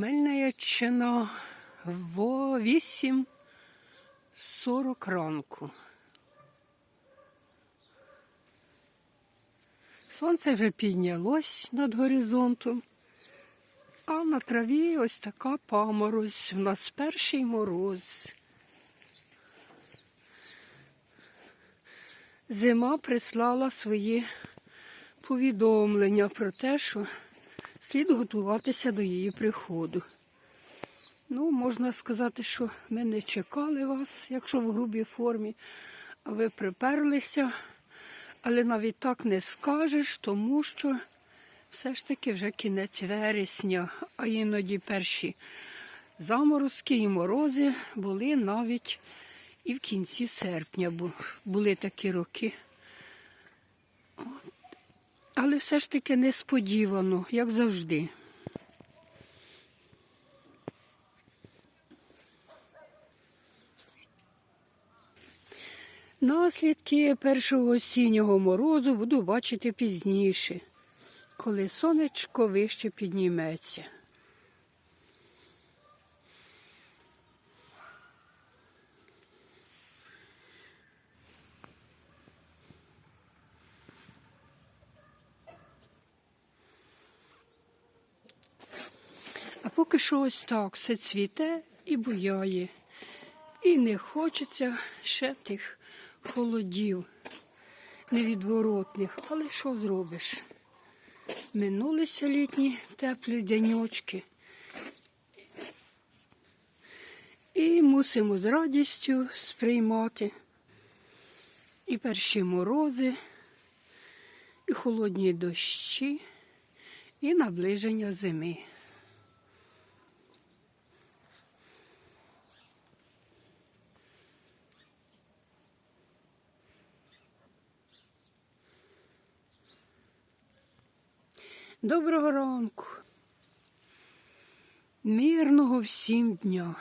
Хмельниччина в 8.40 ранку. Сонце вже піднялось над горизонтом, а на траві ось така паморозь. У нас перший мороз. Зима прислала свої повідомлення про те, що слід готуватися до її приходу. Ну, можна сказати, що ми не чекали вас, якщо в грубій формі, а ви приперлися, але навіть так не скажеш, тому що все ж таки вже кінець вересня, а іноді перші заморозки і морози були навіть і в кінці серпня, були такі роки. Але все ж таки несподівано, як завжди. Наслідки першого осіннього морозу буду бачити пізніше, коли сонечко вище підніметься. Поки що ось так все цвіте і буяє. І не хочеться ще тих холодів невідворотних. Але що зробиш? Минулися літні теплі деньочки. І мусимо з радістю сприймати і перші морози, і холодні дощі, і наближення зими. Доброго ранку. Мирного всім дня.